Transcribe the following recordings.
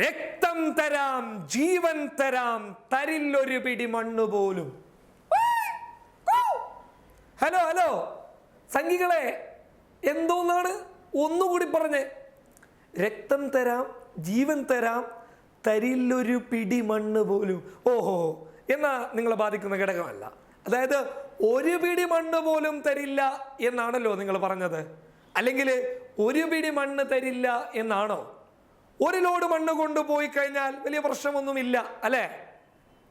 രക്തം തരാം ജീവൻ തരാം തരില്ലൊരു പിടി മണ്ണ് പോലും. Hello hello. സംഘികളെ എന്തോന്നാണ്? ഒന്നുകൂടി പറഞ്ഞേ. രക്തം തരാം ജീവൻ തരാം തരില്ലൊരു പിടി മണ്ണ് പോലും. ഓഹോ എന്നാ നിങ്ങളെ ബാധിക്കുന്ന ഘടകമല്ല. അതായത് ഒരു പിടി മണ്ണ് പോലും തരില്ല എന്നാണല്ലോ നിങ്ങൾ പറഞ്ഞത്. അല്ലെങ്കിൽ ഒരു പിടി മണ്ണ് തരില്ല എന്നാണോ? ഒരു ലോഡ് മണ്ണ് കൊണ്ടുപോയി കഴിഞ്ഞാൽ വലിയ പ്രശ്നമൊന്നുമില്ല അല്ലേ?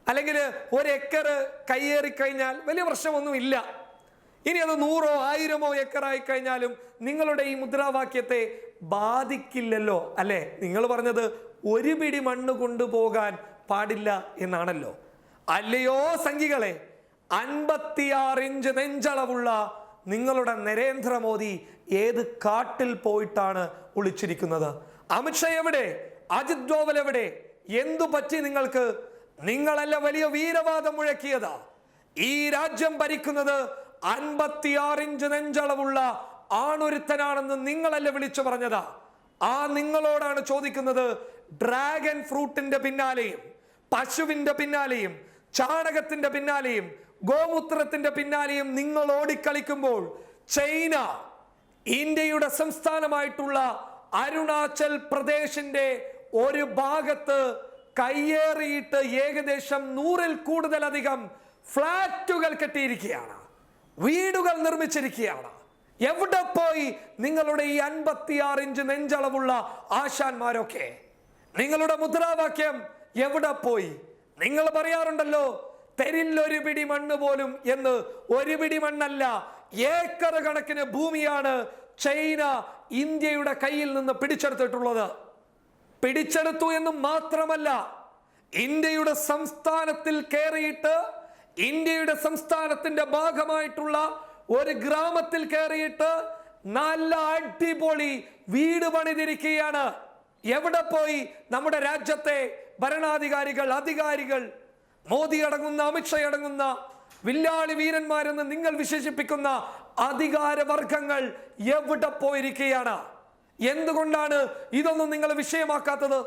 അല്ലെങ്കിൽ ഒരു ഏക്കർ കയ്യേറി കഴിഞ്ഞാൽ വലിയ പ്രശ്നമൊന്നുമില്ല. ഇനി അത് നൂറോ ആയിരമോ ഏക്കറായി കഴിഞ്ഞാലും നിങ്ങളുടെ ഈ മുദ്രാവാക്യത്തെ ബാധിക്കില്ലല്ലോ അല്ലേ? നിങ്ങൾ പറഞ്ഞത് ഒരു പിടി മണ്ണ് കൊണ്ടുപോകാൻ പാടില്ല എന്നാണല്ലോ. അല്ലയോ സംഖികളെ അൻപത്തിയാറ് ഇഞ്ച് നെഞ്ചളവുള്ള നിങ്ങളുടെ നരേന്ദ്രമോദി ഏത് കാട്ടിൽ പോയിട്ടാണ് ഒളിച്ചിരിക്കുന്നത്? അമിത്ഷാ എവിടെ? അജിത് ഡോവൽ എവിടെ? എന്തു പറ്റി നിങ്ങൾക്ക്? നിങ്ങളല്ല വലിയ വീരവാദം മുഴക്കിയതാ. ഈ രാജ്യം ഭരിക്കുന്നത് അൻപത്തിയാറ് ഇഞ്ച് നെഞ്ചളവുള്ള ആണൊരുത്തനാണെന്ന് നിങ്ങളല്ല വിളിച്ചു പറഞ്ഞതാ? ആ നിങ്ങളോടാണ് ചോദിക്കുന്നത് ഡ്രാഗൺ ഫ്രൂട്ടിന്റെ പിന്നാലെയും പശുവിന്റെ പിന്നാലെയും ചാണകത്തിന്റെ പിന്നാലെയും ഗോമൂത്രത്തിന്റെ പിന്നാലെയും നിങ്ങൾ ഓടിക്കളിക്കുമ്പോൾ ചൈന ഇന്ത്യയുടെ സംസ്ഥാനമായിട്ടുള്ള അരുണാചൽ പ്രദേശിന്റെ ഒരു ഭാഗത്ത് കയ്യേറിയിട്ട് ഏകദേശം നൂറിൽ കൂടുതലധികം ഫ്ലാറ്റുകൾ കെട്ടിയിരിക്കുകയാണ്. വീടുകൾ നിർമ്മിച്ചിരിക്കുകയാണ്. എവിടെ പോയി നിങ്ങളുടെ ഈ അൻപത്തിയാറ് ഇഞ്ച് നെഞ്ചളവുള്ള ആശാന്മാരൊക്കെ? നിങ്ങളുടെ മുദ്രാവാക്യം എവിടെ പോയി? നിങ്ങൾ പറയാറുണ്ടല്ലോ തെരില്ലൊരു പിടി മണ്ണ് പോലും എന്ന്. ഒരു പിടി മണ്ണല്ല ഏക്കർ കണക്കിന് ഭൂമിയാണ് ചൈന ഇന്ത്യയുടെ കയ്യിൽ നിന്ന് പിടിച്ചെടുത്തിട്ടുള്ളത്. പിടിച്ചെടുത്തു എന്ന് മാത്രമല്ല ഇന്ത്യയുടെ സംസ്ഥാനത്തിൽ കയറിയിട്ട് ഇന്ത്യയുടെ സംസ്ഥാനത്തിന്റെ ഭാഗമായിട്ടുള്ള ഒരു ഗ്രാമത്തിൽ കയറിയിട്ട് നല്ല അടിപൊളി വീട് പണിതിരിക്കുകയാണ്. എവിടെ പോയി? നമ്മുടെ രാജ്യത്തെ ഭരണാധികാരികൾ അധികാരികൾ മോദി അടങ്ങുന്ന അമിത്ഷാ അടങ്ങുന്ന വില്ലാളി വീരന്മാരെന്ന് നിങ്ങൾ വിശേഷിപ്പിക്കുന്ന അധികാരവർഗങ്ങൾ എവിടെ പോയിരിക്കുകയാണ്? എന്തുകൊണ്ടാണ് ഇതൊന്നും നിങ്ങൾ വിഷയമാക്കാത്തത്?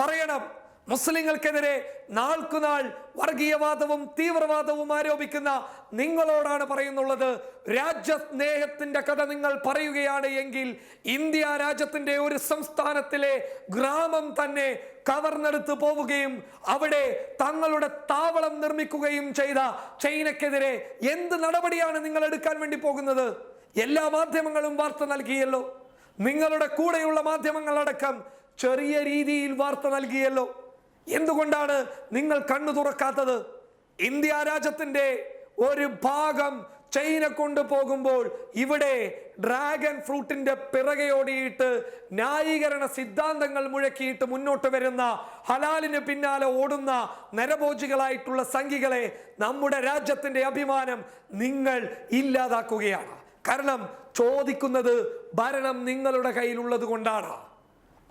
പറയണം. മുസ്ലിങ്ങൾക്കെതിരെ നാൾക്കുനാൾ വർഗീയവാദവും തീവ്രവാദവും ആരോപിക്കുന്ന നിങ്ങളോടാണ് പറയുന്നുള്ളത്. രാജ്യസ്നേഹത്തിന്റെ കഥ നിങ്ങൾ പറയുകയാണ് എങ്കിൽ ഇന്ത്യ രാജ്യത്തിന്റെ ഒരു സംസ്ഥാനത്തിലെ ഗ്രാമം തന്നെ കവർന്നെടുത്ത് പോവുകയും അവിടെ തങ്ങളുടെ താവളം നിർമ്മിക്കുകയും ചെയ്ത ചൈനക്കെതിരെ എന്ത് നടപടിയാണ് നിങ്ങൾ എടുക്കാൻ വേണ്ടി പോകുന്നത്? എല്ലാ മാധ്യമങ്ങളും വാർത്ത നൽകിയല്ലോ. നിങ്ങളുടെ കൂടെയുള്ള മാധ്യമങ്ങളടക്കം ചെറിയ രീതിയിൽ വാർത്ത നൽകിയല്ലോ. എന്തുകൊണ്ടാണ് നിങ്ങൾ കണ്ണു തുറക്കാത്തത്? ഇന്ത്യ രാജ്യത്തിന്റെ ഒരു ഭാഗം ചൈന കൊണ്ടുപോകുമ്പോൾ ഇവിടെ ഡ്രാഗൺ ഫ്രൂട്ടിന്റെ പിറകയോടിയിട്ട് ന്യായീകരണ സിദ്ധാന്തങ്ങൾ മുഴക്കിയിട്ട് മുന്നോട്ട് വരുന്ന ഹലാലിന് പിന്നാലെ ഓടുന്ന നരഭോജികളായിട്ടുള്ള സംഘികളെ നമ്മുടെ രാജ്യത്തിന്റെ അഭിമാനം നിങ്ങൾ ഇല്ലാതാക്കുകയാണ്. കാരണം ചോദിക്കുന്നത് ഭരണം നിങ്ങളുടെ കയ്യിലുള്ളത് കൊണ്ടാണ്.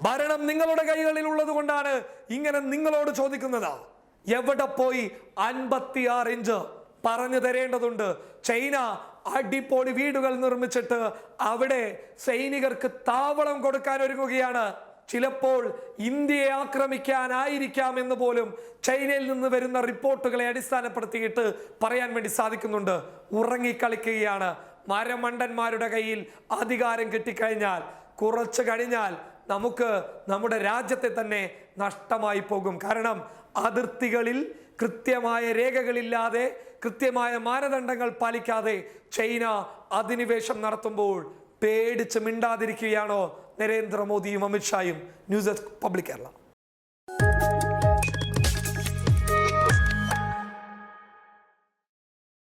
ഭരണം നിങ്ങളുടെ കൈകളിൽ ഉള്ളത് കൊണ്ടാണ് ഇങ്ങനെ നിങ്ങളോട് ചോദിക്കുന്നത്. എവിടെ പോയി അൻപത്തിയാറ് ഇഞ്ച് പറഞ്ഞു തരേണ്ടതുണ്ട്. ചൈന അടിപൊളി വീടുകൾ നിർമ്മിച്ചിട്ട് അവിടെ സൈനികർക്ക് താവളം കൊടുക്കാൻ ഒരുങ്ങുകയാണ്. ചിലപ്പോൾ ഇന്ത്യയെ ആക്രമിക്കാനായിരിക്കാം എന്ന് പോലും ചൈനയിൽ നിന്ന് വരുന്ന റിപ്പോർട്ടുകളെ അടിസ്ഥാനപ്പെടുത്തിയിട്ട് പറയാൻ വേണ്ടി സാധിക്കുന്നുണ്ട്. ഉറങ്ങിക്കളിക്കുകയാണ്. മരമണ്ടന്മാരുടെ കയ്യിൽ അധികാരം കിട്ടിക്കഴിഞ്ഞാൽ കുറച്ച് കഴിഞ്ഞാൽ നമുക്ക് നമ്മുടെ രാജ്യത്തെ തന്നെ നഷ്ടമായി പോകും. കാരണം അതിർത്തികളിൽ കൃത്യമായ രേഖകളില്ലാതെ കൃത്യമായ മാനദണ്ഡങ്ങൾ പാലിക്കാതെ ചൈന അധിനിവേശം നടത്തുമ്പോൾ പേടിച്ച് മിണ്ടാതിരിക്കുകയാണോ നരേന്ദ്രമോദിയും അമിത്ഷായും? News public Kerala.